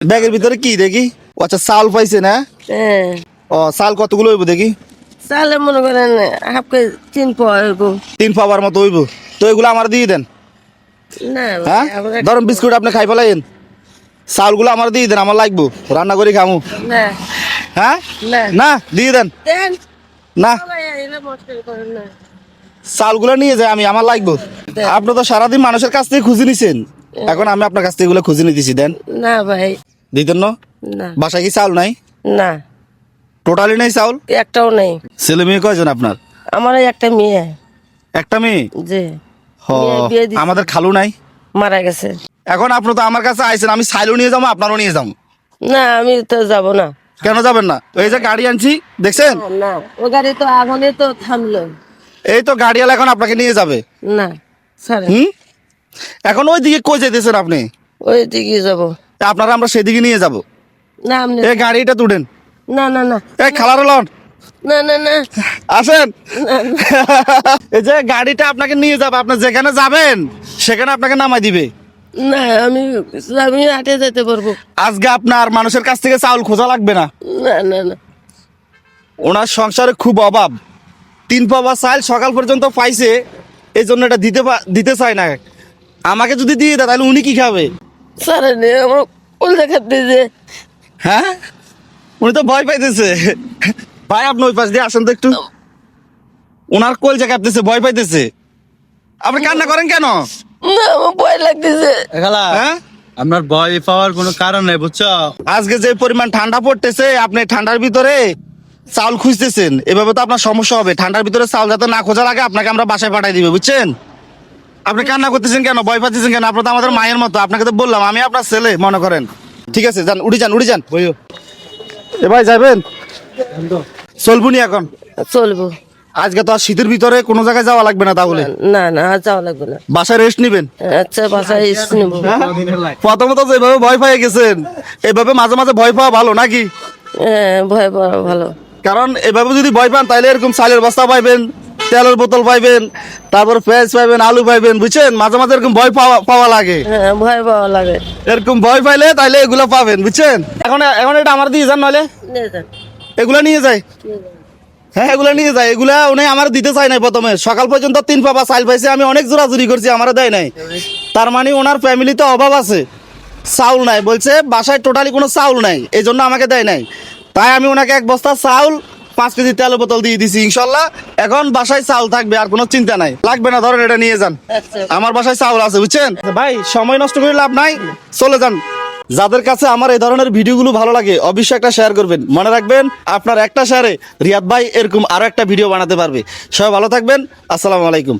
ব্যাগের ভিতরে কি দেখি? ও আচ্ছা চাল পাইছে না? হ্যাঁ। ও চাল কতগুলো হইব দেখি? তাহলে মনে করেন হাফ কেজি তিন পাওয়া হইব। তিন পাবার মতো হইব। তো এগুলো আমার দিয়ে দেন। না হ্যাঁ? ধরুন বিস্কুট আপনি খাই ফেলাইন চাউলগুলো আমার দিয়ে দেন আমার লাগবো। রান্না করে খামু। না। হ্যাঁ? না। না দিয়ে দেন। না। চালগুলো নিয়ে যাই আমি আমার লাগবো। আপনি তো সারাদিন মানুষের কাছ থেকে খুঁজে নিছেন। এখন আমি আপনার কাছ থেকে এগুলো খুঁজে নিতেছি দেন। না ভাই। দিতেন না? বাসায় কি চাউল নাই? না। টোটালি নাই চাউল? একটাও নেই। ছেলে মেয়ে কয়জন আপনার? আমার একটা মেয়ে। একটা মেয়ে? দিছে। আমাদের খালু নাই। মারা গেছে। এখন আপনি তো আমার কাছে আইছেন আমি সাইলও নিয়ে যাব আপনারও নিয়ে যাব। না আমি তো যাব না। কেন যাবেন না? এই যে গাড়ি আনছি দেখছেন? না ও গাড়ি তো আগুনে তো থামলো। এই তো গাড়িওয়ালা এখন আপনাকে নিয়ে যাবে। না স্যার হুম? এখন ওই দিকে কই যেতেছেন আপনি? ওই দিকে যাব। আপনারা আমরা সেদিকে নিয়ে যাব। না আপনি এই গাড়িটা তুলেন। না না না। এই খালার লন। না না না। আসেন। এই যে গাড়িটা আপনাকে নিয়ে যাবে আপনি যেখানে যাবেন সেখানে আপনাকে নামাই দিবে। না আমি আমি হাটে যেতে পারব। আজকে আপনার মানুষের কাছ থেকে চাউল খোঁজা লাগবে না। না না না। ওনার সংসারে খুব অভাব। তিন পাবা চাল সকাল পর্যন্ত পাইছে এই জন্য এটা দিতে দিতে চায় না। আমাকে যদি দিয়ে দেয় তাহলে উনি কি খাবে? স্যার নে আমার কোল দেখাতে যে হ্যাঁ? উনি তো ভয় পাইতেছে। ভাই আপনি ওই পাশ দিয়ে আসেন তো একটু। ওনার কোল জায়গা কাঁপতেছে ভয় পাইতেছে। আপনি কান্না করেন কেন? না আমার ভয় লাগতেছে। খালা হ্যাঁ? আপনার ভয় পাওয়ার কোনো কারণ নাই বুঝছ? আজকে যে পরিমাণ ঠান্ডা পড়তেছে আপনি ঠান্ডার ভিতরে চাউল খুঁজতেছেন। এভাবে তো আপনার সমস্যা হবে। ঠান্ডার ভিতরে চাউল যাতে না খোঁজা লাগে আপনাকে আমরা বাসায় পাঠাই দিবে বুঝছেন? আপনি কান্না করতেছেন কেন? ভয় পাচ্ছেন কেন? আপনার তো আমাদের মায়ের মতো। আপনাকে তো বললাম আমি আপনার ছেলে মনে করেন। ঠিক আছে যান উড়ি যান উড়ি যান। বইও। এ ভাই যাবেন চলবুনি এখন? চলবো। আজকে তো আর শীতের ভিতরে কোনো জায়গায় যাওয়া লাগবে না তাহলে? না না আর যাওয়া লাগবে না। বাসায় রেস্ট নিবেন? আচ্ছা বাসায় এসে নেব। প্রথমত যেভাবে ভয় পেয়ে গেছেন এভাবে মাঝে মাঝে ভয় পাওয়া ভালো নাকি? হ্যাঁ ভয় পাওয়া ভালো। কারণ এভাবে যদি ভয় পান তাহলে এরকম চালের বস্তা পাইবেন। তেলের বোতল পাইবেন তারপর পেঁয়াজ পাইবেন আলু পাইবেন বুঝছেন? মাঝে মাঝে এরকম ভয় পাওয়া পাওয়া লাগে। হ্যাঁ ভয় পাওয়া লাগে। এরকম ভয় পাইলে তাইলে এগুলো পাবেন বুঝছেন? এখন এখন এটা আমার দিয়ে যান নাহলে এগুলা নিয়ে যায় হ্যাঁ এগুলা নিয়ে যায় এগুলা উনি আমার দিতে চাই নাই প্রথমে। সকাল পর্যন্ত তিন পাবা চাল পাইছে আমি অনেক জোরাজুরি করছি আমার দেয় নাই। তার মানে ওনার ফ্যামিলিতে অভাব আছে। চাউল নাই। বলছে বাসায় টোটালি কোনো চাউল নাই। এই জন্য আমাকে দেয় নাই। তাই আমি ওনাকে এক বস্তা চাউল পাঁচ কেজি তেল বোতল দিয়ে দিছি, ইনশাল্লাহ। এখন বাসায় চাল থাকবে, আর কোনো চিন্তা নাই। লাগবে না, ধরেন এটা নিয়ে যান। আমার বাসায় চাউল আছে, বুঝছেন? ভাই, সময় নষ্ট করে লাভ নাই। চলে যান। যাদের কাছে আমার এই ধরনের ভিডিওগুলো ভালো লাগে, অবশ্যই একটা শেয়ার করবেন। মনে রাখবেন, আপনার একটা শেয়ারে রিয়াদ ভাই এরকম আরও একটা ভিডিও বানাতে পারবে। সবাই ভালো থাকবেন। আসসালামু আলাইকুম।